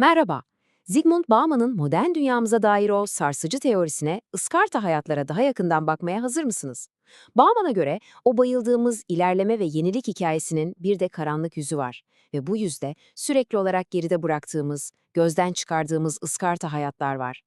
Merhaba. Zygmunt Bauman'ın modern dünyamıza dair o sarsıcı teorisine, ıskarta hayatlara daha yakından bakmaya hazır mısınız? Bauman'a göre o bayıldığımız ilerleme ve yenilik hikayesinin bir de karanlık yüzü var. Ve bu yüzde sürekli olarak geride bıraktığımız, gözden çıkardığımız ıskarta hayatlar var.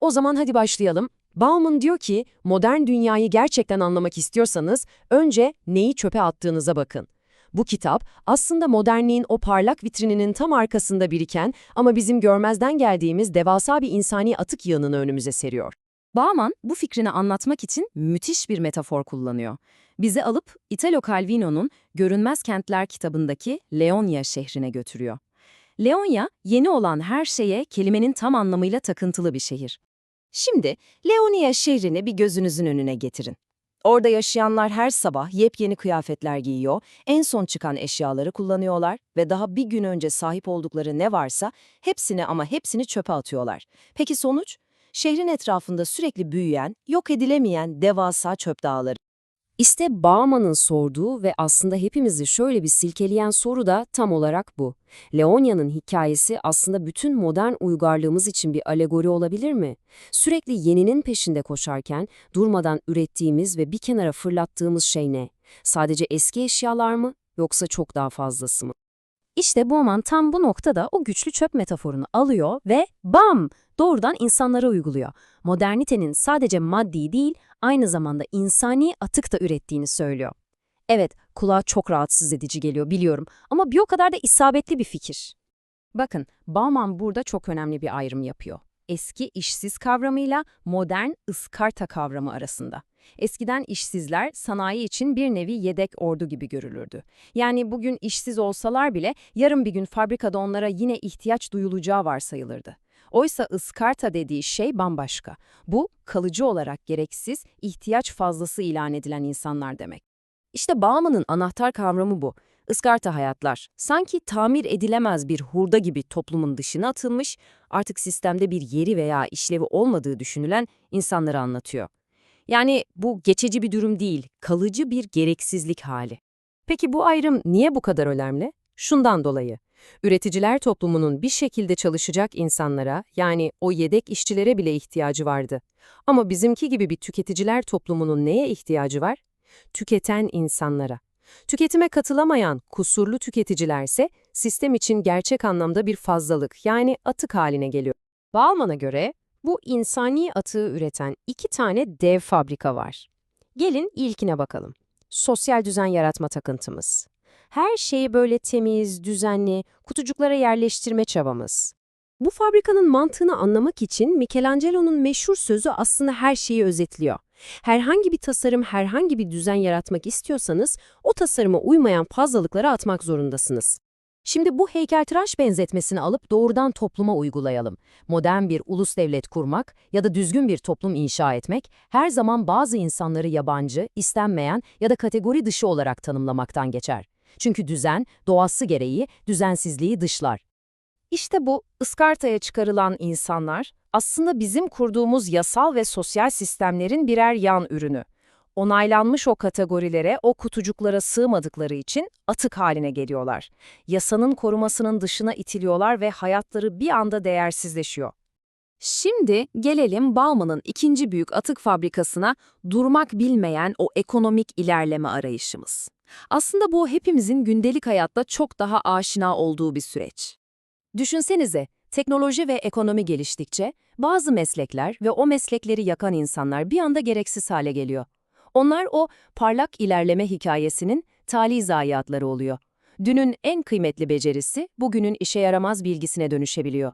O zaman hadi başlayalım. Bauman diyor ki, modern dünyayı gerçekten anlamak istiyorsanız önce neyi çöpe attığınıza bakın. Bu kitap aslında modernliğin o parlak vitrininin tam arkasında biriken ama bizim görmezden geldiğimiz devasa bir insani atık yığınını önümüze seriyor. Bauman bu fikrini anlatmak için müthiş bir metafor kullanıyor. Bizi alıp Italo Calvino'nun Görünmez Kentler kitabındaki Leonia şehrine götürüyor. Leonia, yeni olan her şeye kelimenin tam anlamıyla takıntılı bir şehir. Şimdi Leonia şehrini bir gözünüzün önüne getirin. Orada yaşayanlar her sabah yepyeni kıyafetler giyiyor, en son çıkan eşyaları kullanıyorlar ve daha bir gün önce sahip oldukları ne varsa hepsini ama hepsini çöpe atıyorlar. Peki sonuç? Şehrin etrafında sürekli büyüyen, yok edilemeyen devasa çöp dağları. İşte Bauman'ın sorduğu ve aslında hepimizi şöyle bir silkeleyen soru da tam olarak bu. Leonya'nın hikayesi aslında bütün modern uygarlığımız için bir alegori olabilir mi? Sürekli yeninin peşinde koşarken durmadan ürettiğimiz ve bir kenara fırlattığımız şey ne? Sadece eski eşyalar mı yoksa çok daha fazlası mı? İşte Bauman tam bu noktada o güçlü çöp metaforunu alıyor ve bam! Doğrudan insanlara uyguluyor. Modernitenin sadece maddi değil, aynı zamanda insani atık da ürettiğini söylüyor. Evet, kulağa çok rahatsız edici geliyor biliyorum ama bir o kadar da isabetli bir fikir. Bakın, Bauman burada çok önemli bir ayrım yapıyor. Eski işsiz kavramıyla modern ıskarta kavramı arasında. Eskiden işsizler sanayi için bir nevi yedek ordu gibi görülürdü. Yani bugün işsiz olsalar bile yarın bir gün fabrikada onlara yine ihtiyaç duyulacağı varsayılırdı. Oysa ıskarta dediği şey bambaşka. Bu, kalıcı olarak gereksiz, ihtiyaç fazlası ilan edilen insanlar demek. İşte Bauman'ın anahtar kavramı bu. Iskarta hayatlar, sanki tamir edilemez bir hurda gibi toplumun dışına atılmış, artık sistemde bir yeri veya işlevi olmadığı düşünülen insanları anlatıyor. Yani bu geçici bir durum değil, kalıcı bir gereksizlik hali. Peki bu ayrım niye bu kadar önemli? Şundan dolayı. Üreticiler toplumunun bir şekilde çalışacak insanlara, yani o yedek işçilere bile ihtiyacı vardı. Ama bizimki gibi bir tüketiciler toplumunun neye ihtiyacı var? Tüketen insanlara. Tüketime katılamayan kusurlu tüketicilerse sistem için gerçek anlamda bir fazlalık yani atık haline geliyor. Bauman'a göre bu insani atığı üreten iki tane dev fabrika var. Gelin ilkine bakalım. Sosyal düzen yaratma takıntımız. Her şeyi böyle temiz, düzenli, kutucuklara yerleştirme çabamız. Bu fabrikanın mantığını anlamak için Michelangelo'nun meşhur sözü aslında her şeyi özetliyor. Herhangi bir tasarım, herhangi bir düzen yaratmak istiyorsanız o tasarıma uymayan fazlalıkları atmak zorundasınız. Şimdi bu heykeltıraş benzetmesini alıp doğrudan topluma uygulayalım. Modern bir ulus devlet kurmak ya da düzgün bir toplum inşa etmek her zaman bazı insanları yabancı, istenmeyen ya da kategori dışı olarak tanımlamaktan geçer. Çünkü düzen, doğası gereği düzensizliği dışlar. İşte bu ıskartaya çıkarılan insanlar aslında bizim kurduğumuz yasal ve sosyal sistemlerin birer yan ürünü. Onaylanmış o kategorilere, o kutucuklara sığmadıkları için atık haline geliyorlar. Yasanın korumasının dışına itiliyorlar ve hayatları bir anda değersizleşiyor. Şimdi gelelim Bauman'ın ikinci büyük atık fabrikasına durmak bilmeyen o ekonomik ilerleme arayışımız. Aslında bu hepimizin gündelik hayatta çok daha aşina olduğu bir süreç. Düşünsenize, teknoloji ve ekonomi geliştikçe bazı meslekler ve o meslekleri yakan insanlar bir anda gereksiz hale geliyor. Onlar o parlak ilerleme hikayesinin tali zayiatları oluyor. Dünün en kıymetli becerisi bugünün işe yaramaz bilgisine dönüşebiliyor.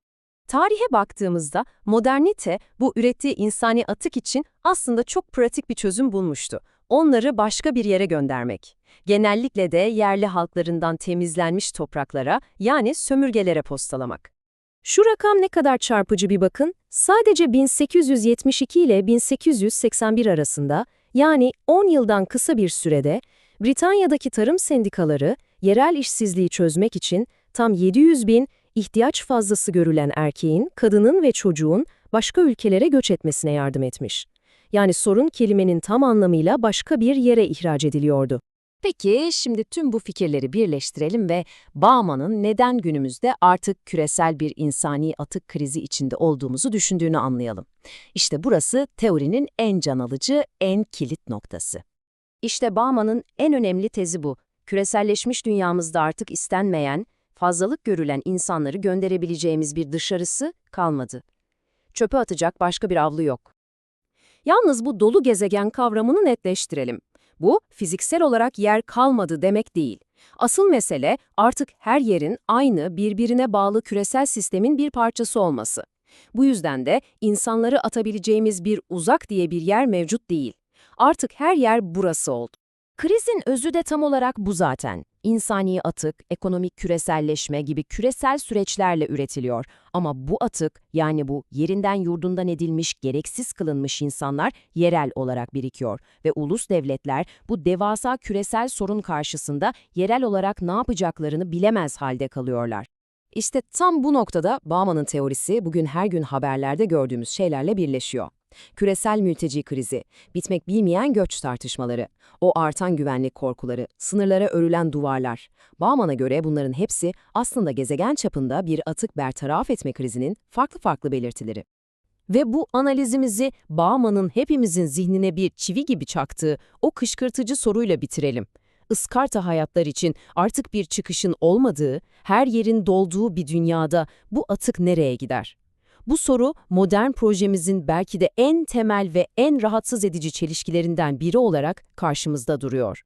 Tarihe baktığımızda modernite bu ürettiği insani atık için aslında çok pratik bir çözüm bulmuştu. Onları başka bir yere göndermek. Genellikle de yerli halklarından temizlenmiş topraklara yani sömürgelere postalamak. Şu rakam ne kadar çarpıcı bir bakın. Sadece 1872 ile 1881 arasında yani 10 yıldan kısa bir sürede Britanya'daki tarım sendikaları yerel işsizliği çözmek için tam 700 bin ihtiyaç fazlası görülen erkeğin, kadının ve çocuğun başka ülkelere göç etmesine yardım etmiş. Yani sorun kelimenin tam anlamıyla başka bir yere ihraç ediliyordu. Peki şimdi tüm bu fikirleri birleştirelim ve Bauman'ın neden günümüzde artık küresel bir insani atık krizi içinde olduğumuzu düşündüğünü anlayalım. İşte burası teorinin en can alıcı, en kilit noktası. İşte Bauman'ın en önemli tezi bu. Küreselleşmiş dünyamızda artık istenmeyen, fazlalık görülen insanları gönderebileceğimiz bir dışarısı kalmadı. Çöpe atacak başka bir avlu yok. Yalnız bu dolu gezegen kavramını netleştirelim. Bu, fiziksel olarak yer kalmadı demek değil. Asıl mesele artık her yerin aynı, birbirine bağlı küresel sistemin bir parçası olması. Bu yüzden de insanları atabileceğimiz bir uzak diye bir yer mevcut değil. Artık her yer burası oldu. Krizin özü de tam olarak bu zaten. İnsani atık, ekonomik küreselleşme gibi küresel süreçlerle üretiliyor. Ama bu atık, yani bu yerinden yurdundan edilmiş, gereksiz kılınmış insanlar yerel olarak birikiyor. Ve ulus devletler bu devasa küresel sorun karşısında yerel olarak ne yapacaklarını bilemez halde kalıyorlar. İşte tam bu noktada Bauman'ın teorisi bugün her gün haberlerde gördüğümüz şeylerle birleşiyor. Küresel mülteci krizi, bitmek bilmeyen göç tartışmaları, o artan güvenlik korkuları, sınırlara örülen duvarlar. Bauman'a göre bunların hepsi aslında gezegen çapında bir atık bertaraf etme krizinin farklı farklı belirtileri. Ve bu analizimizi Bauman'ın hepimizin zihnine bir çivi gibi çaktığı o kışkırtıcı soruyla bitirelim. Iskarta hayatlar için artık bir çıkışın olmadığı, her yerin dolduğu bir dünyada bu atık nereye gider? Bu soru modern projemizin belki de en temel ve en rahatsız edici çelişkilerinden biri olarak karşımızda duruyor.